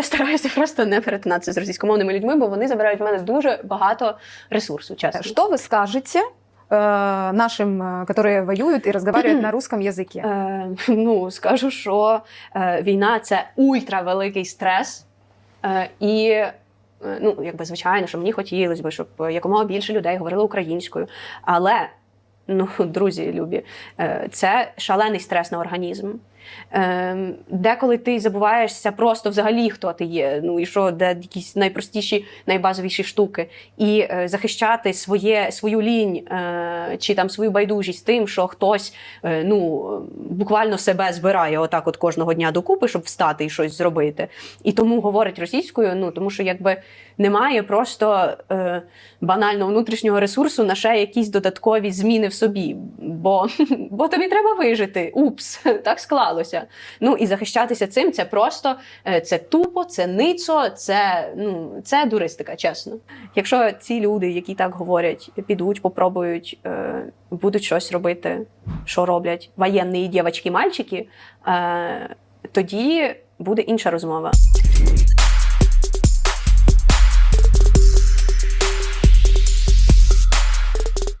Я стараюся просто не перетинатися з російськомовними людьми, бо вони забирають в мене дуже багато ресурсу. Чесно. Что вы скажете э, нашим, э, которые воюют и разговаривают на русском языке? Е, ну, скажу, що е, війна це ультравеликий стрес. Е, і, е, ну, якби звичайно, що мені хотілося б, щоб якомога більше людей говорили українською. Але, ну, друзі любі, е, це шалений стрес на організм. Е, деколи ти забуваєшся просто взагалі, хто ти є, ну і що, де якісь найпростіші, найбазовіші штуки, і е, захищати своє, свою лінь е, чи там свою байдужість тим, що хтось е, ну, буквально себе збирає отак от кожного дня докупи, щоб встати і щось зробити. І тому говорить російською, ну тому що якби немає просто е, банального внутрішнього ресурсу на ще якісь додаткові зміни в собі. Бо, бо тобі треба вижити. Упс, так склалося. Ну і захищатися цим це просто е, це тупо, це ницо, це, ну, це дуристика, чесно. Якщо ці люди, які так говорять, підуть, попробують, е, будуть щось робити, що роблять воєнні дівчатки, мальчики, е, тоді буде інша розмова.